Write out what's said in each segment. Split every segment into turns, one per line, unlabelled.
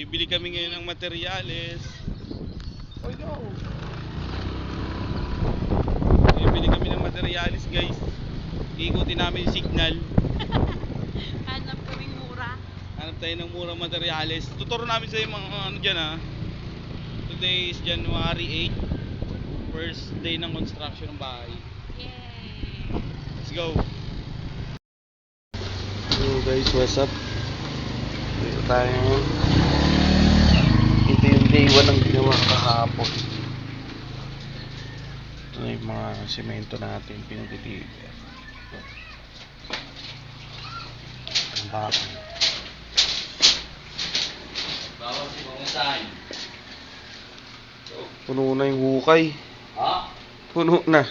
Bibili kami ngayon ng materyales. Oh no. Bibili kami ng materyales guys. Iikutin namin yung signal.
Hanap kaming mura.
Hanap tayo ng murang materyales. Tuturo namin sa mga ano dyan ha. Today is January 8. First day ng construction ng bahay.
Yay!
Let's go.
Hello guys, what's up? Dito tayo ngayon. Ito yung day 1 ng ginawa kahapon. Ito na yung mga semento natin pinag-deliver. Ang.
Bawal si Pangusahan.
Puno na yung hukay.
Ha?
Puno na.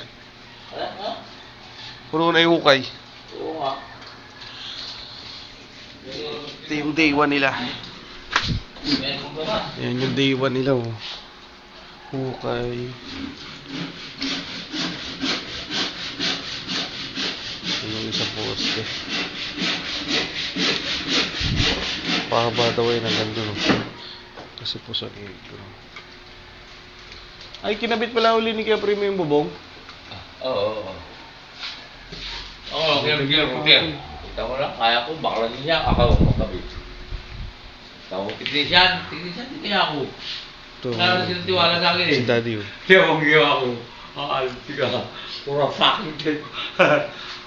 Puno na yung hukay.
Oo nga.
Ito yung day 1 nila. Yan yung day 1 nila oh. Hukay. Yan yung isang poste. Pahaba daw yun hanggang dun oh. Kasi po sa ito. Ay, kinabit pala uli ni Primo yung bubong.
Oo, oo. Oo, okay, okay, okay. Kita ulang kayak aku bakalan siya ako magkabi. Tahu teknisian, teknisian tinggi aku. ako. Kaya sila tiwala sa akin eh.
Si daddy yun.
Kaya mong giwa ako. Ah, tiga. Pura fucking dead.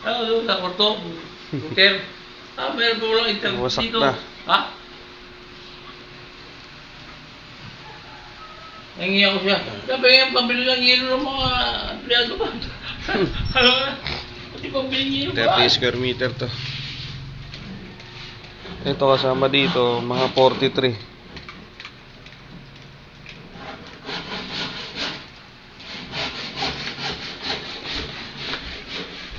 Ano doon, sa korto. Hotel. Ah, meron po lang
interview
dito. Ha? Nangiya ko siya. Sabi nga, pabili lang yun ng mga empleyado ba? Alam mo na. Pati pabili yun ba?
30 square meter to. Ito kasama dito, mga 43.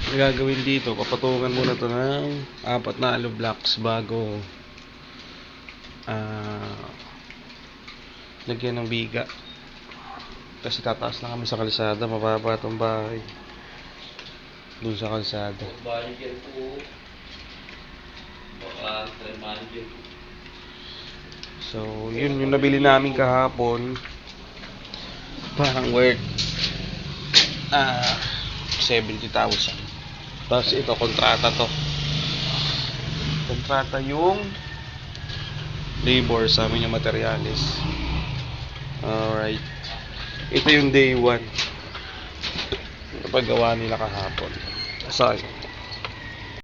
Ang gagawin dito, papatungan muna to ng apat na alo blocks bago ah lagyan ng biga. Kasi tataas na kami sa kalsada, mababa itong bahay. Doon sa kalsada.
Manager po.
So, yun yung nabili namin kahapon. Parang worth ah 70,000. Tapos ito, kontrata to. Kontrata yung labor sa amin yung materialis. Alright. Ito yung day 1. Napagawa nila kahapon. Sorry.